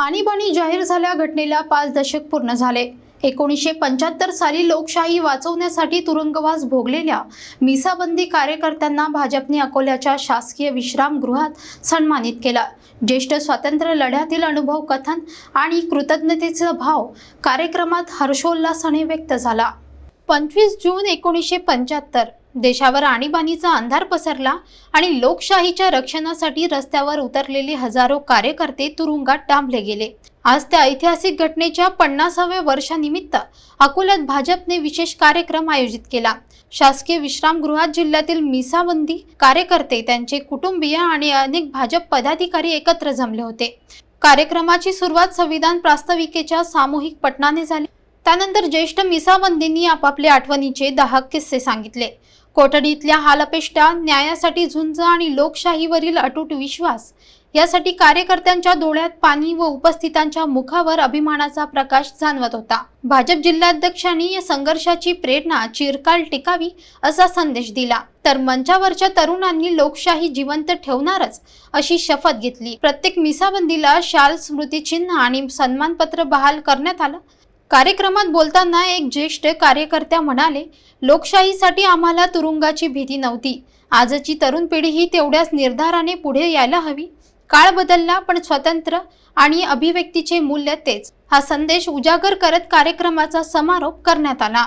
आणीबाणी जाहीर झाल्या घटनेला पाच दशक पूर्ण झाले. एकोणीसशे पंच्याहत्तर साली लोकशाही वाचवण्यासाठी तुरुंगवास भोगलेल्या मिसाबंदी कार्यकर्त्यांना भाजपने अकोल्याच्या शासकीय विश्रामगृहात सन्मानित केला. ज्येष्ठ स्वातंत्र्य लढ्यातील अनुभव कथन आणि कृतज्ञतेचा भाव कार्यक्रमात हर्षोल्लासाने व्यक्त झाला. पंचवीस जून एकोणीसशे पंच्याहत्तर. देशावर आणीबाणीचा अंधार पसरला आणि लोकशाहीच्या रक्षणासाठी रस्त्यावर उतरलेले हजारो कार्यकर्ते तुरुंगात डांबले गेले. आज त्या ऐतिहासिक घटनेच्या पन्नासाव्या वर्षानिमित्त अकोल्यात भाजपने विशेष कार्यक्रम आयोजित केला. शासकीय विश्रामगृहात जिल्ह्यातील मिसाबंदी कार्यकर्ते त्यांचे कुटुंबीय आणि अनेक भाजप पदाधिकारी एकत्र जमले होते. कार्यक्रमाची सुरुवात संविधान प्रास्ताविकेच्या सामूहिक पठणाने झाली. त्यानंतर ज्येष्ठ मिसाबंदींनी आपापल्या आठवणीचे दहा किस्से सांगितले. कोठडीतल्या हालपेष्टा न्यायासाठी झुंज आणि लोकशाहीवरील अटूट विश्वास यासाठी कार्यकर्त्यांच्या डोळ्यात पाणी व उपस्थितांच्या मुखावर अभिमानाचा प्रकाश जाणवत होता. भाजप जिल्हाध्यक्षांनी या संघर्षाची प्रेरणा चिरकाल टिकावी असा संदेश दिला. तर मंचावरच्या तरुणांनी लोकशाही जिवंत ठेवणारच अशी शपथ घेतली. प्रत्येक मिसाबंदीला शाल स्मृतिचिन्ह आणि सन्मानपत्र बहाल करण्यात आलं. कार्यक्रमात बोलताना एक ज्येष्ठ कार्यकर्त्या म्हणाले लोकशाहीसाठी आम्हाला तुरुंगाची भीती नव्हती. आजची तरुण पिढी ही तेवढ्याच निर्धाराने पुढे यायला हवी. काळ बदलला पण स्वतंत्र आणि अभिव्यक्तीचे मूल्य तेच. हा संदेश उजागर करत कार्यक्रमाचा समारोप करण्यात आला.